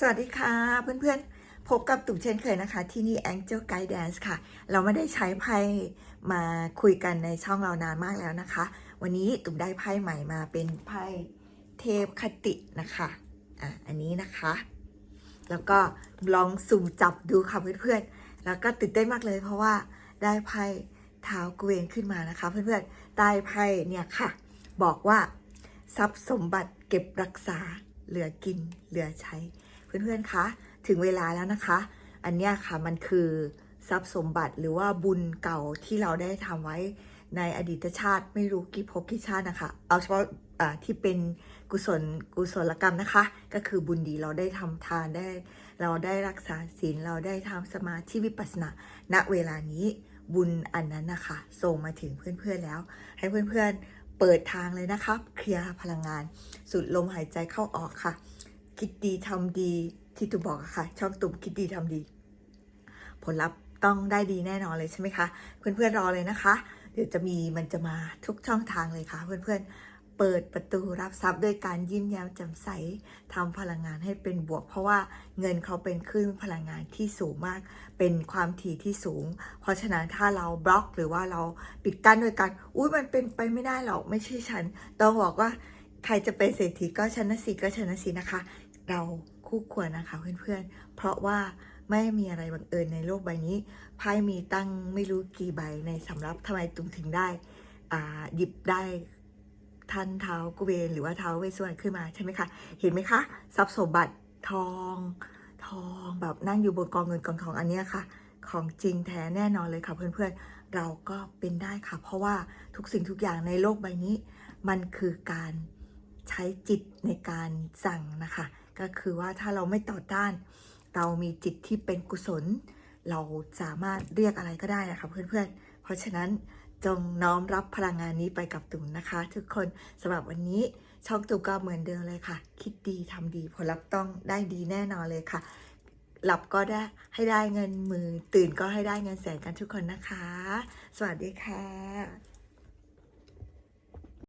สวัสดีค่ะเพื่อนๆ พบกับตุ่มเช่นเคยนะคะ ที่นี่ Angel Guidance ค่ะ เราไม่ได้ใช้ไพ่มาคุยกันในช่องเรานานมากแล้วนะคะ วันนี้ตุ่มได้ไพ่ใหม่มาเป็นไพ่เทพคตินะคะอะอันนี้นะคะ แล้วก็ลองสุ่มจับดูค่ะเพื่อนๆ แล้วก็ตื่นเต้นมากเลยเพราะว่าได้ไพ่เท้าเกวียนขึ้นมานะคะ เพื่อนๆใต้ไพ่เนี่ยค่ะ บอกว่าทรัพย์สมบัติเก็บรักษาเหลือกินเหลือใช้ เพื่อนๆคะถึงเวลาแล้วนะคะ อันเนี้ยค่ะมันคือทรัพย์สมบัติหรือว่าบุญเก่าที่เราได้ทำไว้ในอดีตชาติไม่รู้กี่ภพกี่ชาตินะคะ เอาเฉพาะที่เป็นกุศลกุศลกรรมนะคะ ก็คือบุญดีเราได้ทำทานได้ เราได้รักษาศีลเราได้ทำสมาธิวิปัสสนาณเวลานี้บุญอันนั้นนะคะส่งมาถึงเพื่อนๆแล้ว ให้เพื่อนๆเปิดทางเลยนะคะเคลียร์พลังงาน สุดลมหายใจเข้าออกค่ะ คิดดีทำดีที่ตุ่มบอกค่ะ ช่องตุ่มคิดดีทำดี ผลลัพธ์ต้องได้ดีแน่นอนเลยใช่ไหมคะ เพื่อนๆรอเลยนะคะ เดี๋ยวจะมีมันจะมาทุกช่องทางเลยค่ะ เพื่อนๆ เปิดประตูรับทรัพย์ด้วยการยิ้มแย้มแจ่มใสทำพลังงานให้เป็นบวก เพราะว่าเงินเขาเป็นคลื่นพลังงานที่สูงมาก เป็นความถี่ที่สูง เพราะฉะนั้นถ้าเราบล็อกหรือว่าเราปิดกั้นด้วยกันอุ้ยมันเป็นไปไม่ได้หรอกไม่ใช่ฉัน ต้องบอกว่าใครจะเป็นเศรษฐีก็ชนะสิก็ชนะสินะคะ เราคู่ควรนะคะเพื่อนๆ เพราะว่าไม่มีอะไรบังเอิญในโลกใบนี้ไพ่มีตั้งไม่รู้กี่ใบในสำรับทำไมตุงถึงได้อ่าหยิบได้ท่านเท้ากุเวนหรือว่าเท้าเวสสวรรณขึ้นมาใช่ไหมคะ เห็นไหมคะ ทรัพย์สมบัติทองทองแบบนั่งอยู่บนกองเงินกองทองอันนี้ค่ะ ของจริงแท้แน่นอนเลยค่ะเพื่อนๆ เราก็เป็นได้ค่ะ เพราะว่าทุกสิ่งทุกอย่างในโลกใบนี้ มันคือการ ใช้จิตในการสั่งนะคะ ก็คือว่าถ้าเราไม่ต่อต้าน เรามีจิตที่เป็นกุศล เราสามารถเรียกอะไรก็ได้นะคะเพื่อนๆ เพราะฉะนั้นจงน้อมรับพลังงานนี้ไปกับตุ่มนะคะ ทุกคนสำหรับวันนี้ช่องตุ่มก็เหมือนเดิมเลยค่ะ คิดดีทำดีผลลัพธ์ต้องได้ดีแน่นอนเลยค่ะ หลับก็ได้ให้ได้เงินมือตื่นก็ให้ได้เงินแสนกันทุกคนนะคะ สวัสดีค่ะ